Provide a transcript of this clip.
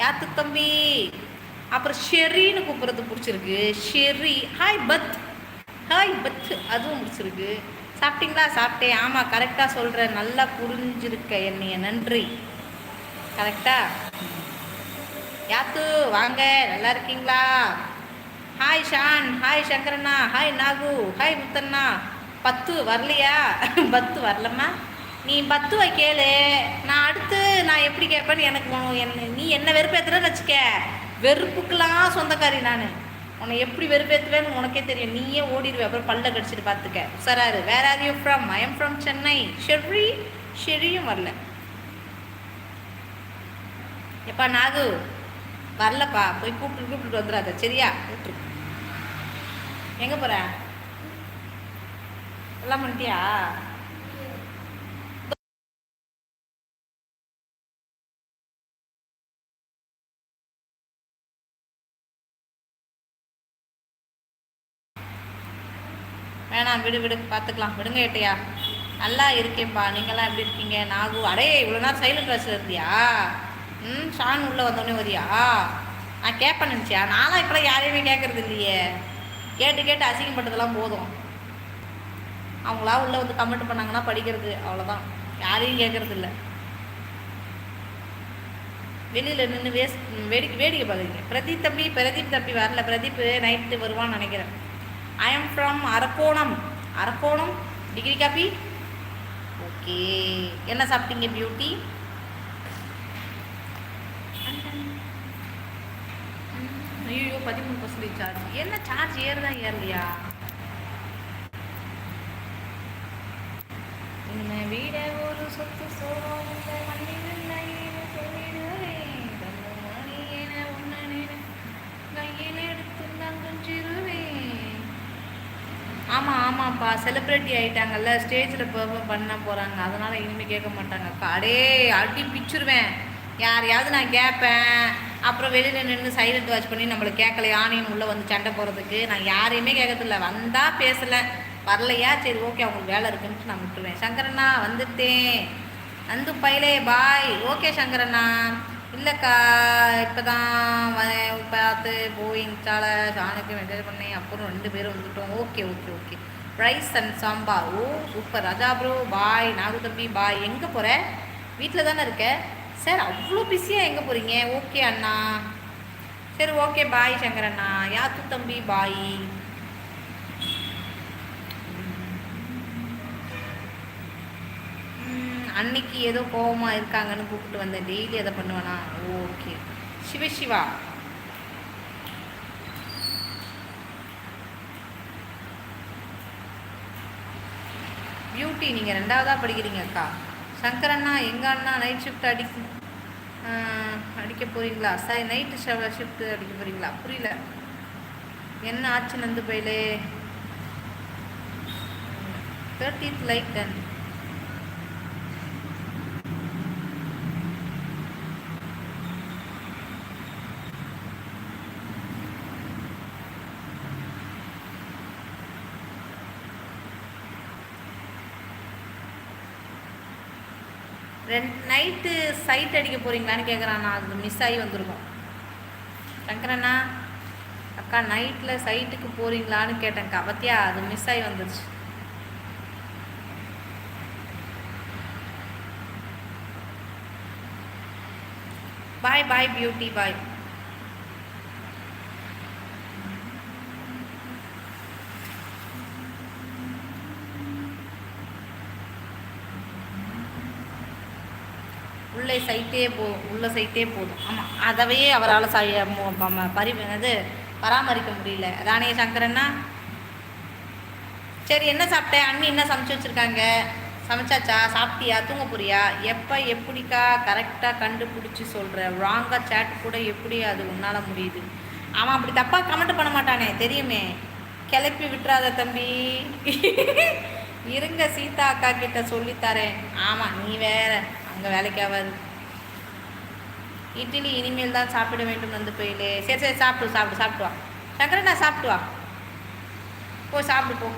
யாத்து தம்பி? அப்புறம் ஷெரின்னு கூப்பிட்றது பிடிச்சிருக்கு. ஷெரி ஹாய் பத். ஹாய் பத் அதுவும் பிடிச்சிருக்கு. சாப்பிட்டீங்களா? சாப்பிட்டேன். ஆமாம் கரெக்டாக சொல்கிறேன் நல்லா புரிஞ்சிருக்க என்னைய. நன்றி. கரெக்டா யாத்து வாங்க. நல்லா இருக்கீங்களா? ஹாய் ஷான். ஹாய் சங்கரண்ணா. ஹாய் நாகு. ஹாய் முத்தண்ணா. பத்து வரலையா? பத்து வரலம்மா. நீ பத்துவை கேளு. நான் அடுத்து எப்படி கேட்பேன்னு எனக்கு என்ன நீ என்ன வெறுப்பேற்றுறன்னு வச்சுக்க. வெறுப்புக்கெல்லாம் சொந்தக்காரி நான். உன்னை எப்படி வெறுப்பேற்றுவேன்னு உனக்கே தெரியும். நீயே ஓடிடுவே. அப்புறம் பல்ல கடிச்சிட்டு பார்த்துக்க சராரு வேற are you from I am from Chennai Sherry ஷெரியும் வரல. எப்பா நாகு? வரலப்பா. போய் கூப்பிட்டு கூப்பிட்டு வந்துடாத சரியா? கூப்பிட்டு. எங்கே போகிற எல்லாம் பண்ணிட்டியா? வேணாம் விடு விடு பார்த்துக்கலாம். விடுங்க ஏட்டையா நல்லா இருக்கேன்ப்பா. நீங்களாம் எப்படி இருக்கீங்க? நாகு அடே இவ்வளோ நேரம் சைலண்ட் கிளாஸில் இருந்தியா? ம் ஷான் உள்ளே வந்தோடனே வரியா? நான் கேட்பேன் நினச்சியா? நானும் இப்போலாம் யாரையுமே கேட்கறது இல்லையே. கேட்டு கேட்டு அசிங்கப்பட்டதெல்லாம் போதும். அவங்களா உள்ளே வந்து கமெண்ட் பண்ணாங்கன்னா படிக்கிறது அவ்வளோதான் யாரையும் கேட்குறது இல்லை. வெளியில் நின்று வேஸ் வேடிக்கை வேடிக்கை பார்க்குறீங்க. பிரதீப் தம்பி பிரதீப் தம்பி வரல. பிரதீப் நைட்டு வருவான்னு நினைக்கிறேன். I am from Arakkonam Arakkonam degree coffee okay என்ன சாப்பிட்டீங்க பியூட்டி ஐயோ பதிமூணு பர்சன்டேஜ் சார்ஜ் என்ன சார்ஜ் ஏறுதா ஏறலையா? உன்னை விட ஒரு சொத்து சோகம் இந்த மண்ணில் இல்லைன்னு சொல்லிடுவேன். ஆமாம் ஆமாம்ப்பா செலிப்ரிட்டி ஆகிட்டாங்கல்ல ஸ்டேஜில் பெர்ஃபார்ம் பண்ண போகிறாங்க அதனால் இனிமேல் கேட்க மாட்டாங்க. அடே அடி பிச்சிருவேன். யாரையாவது நான் கேட்பேன் அப்புறம் வெளியில் நின்று சைலண்ட் வாட்ச் பண்ணி நம்மளை கேட்கலையானின்னு உள்ளே வந்து சண்டை போகிறதுக்கு நான் யாரையுமே கேட்கறதில்ல. வந்தால் பேசலை. வரலையா? சரி ஓகே அவங்களுக்கு வேலை இருக்குன்ட்டு நான் விட்டுருவேன். சங்கரண்ணா வந்துட்டேன். வந்து பைலே பாய் ஓகே சங்கரண்ணா. இல்லைக்கா இப்போ தான் பார்த்து போய் இன்ஸ்டால சாணுக்கு மெசேஜ் பண்ணேன் அப்புறம் ரெண்டு பேரும் வந்துட்டோம். Okay okay okay. Rice and sambar oh super Raja bro bye Nagu தம்பி பாய் எங்கே போகிற வீட்டில் தானே இருக்க? சார் அவ்வளோ பிஸியாக எங்கே போகிறீங்க ஓகே அண்ணா. சரி ஓகே பாய் சங்கர் அண்ணா. யாத்து தம்பி பாய் அன்னைக்கு ஏதோ கோவமாக இருக்காங்கன்னு கூப்பிட்டு வந்தேன் டெய்லி அதை பண்ணுவேனா? ஓகே. சிவசிவா பியூட்டி நீங்கள் ரெண்டாவதாக படிக்கிறீங்க அக்கா. சங்கர் அண்ணா எங்கள் அண்ணா நைட் ஷிஃப்ட் அடிக்க அடிக்க போகிறீங்களா சாரி நைட்டு ஷிஃப்ட் அடிக்க போகிறீங்களா புரியல. என்ன ஆச்சு நந்து பயிலே? தேர்ட்டீத் லைக் டன் ரெண்டு நைட்டு சைட் அடிக்க போகிறீங்களான்னு கேட்குறாண்ணா அது மிஸ் ஆகி வந்திருக்கும். சங்கரண்ணா அக்கா நைட்டில் சைட்டுக்கு போகிறீங்களான்னு கேட்டேன். கவத்தியா அது மிஸ் ஆகி வந்துருச்சு. பாய் பாய் பியூட்டி பாய் உள்ளே சைட்டே போ உள்ள சைட்டே போதும். ஆமாம் அதவே அவரால் சை பரி அது பராமரிக்க முடியல. அதானே சங்கரன்னா சரி என்ன சாப்பிட்டேன்? அண்ணி என்ன சமைச்சு வச்சுருக்காங்க? சமைச்சாச்சா? சாப்பிட்டியா? தூங்க போறியா? எப்போ எப்படிக்கா கரெக்டாக கண்டுபிடிச்சி சொல்கிற ராங்காக சேட் கூட எப்படி அது உன்னால் முடியுது? அவன் அப்படி தப்பாக கமெண்ட் பண்ண மாட்டானே தெரியுமே. கிளப்பி விட்டுறாத தம்பி. இருங்க சீதா அக்கா கிட்ட சொல்லித்தரேன் ஆமாம் நீ வேற. அங்கே வேலைக்கு ஆகாது இட்லி இனிமேல் தான் சாப்பிட வேண்டும் வந்து போயிலே. சரி சரி சாப்பிடு சாப்பிடு சாப்பிட்டு வா. சங்கரண்ணா சாப்பிட்டு வா. போ சாப்பிடு போ.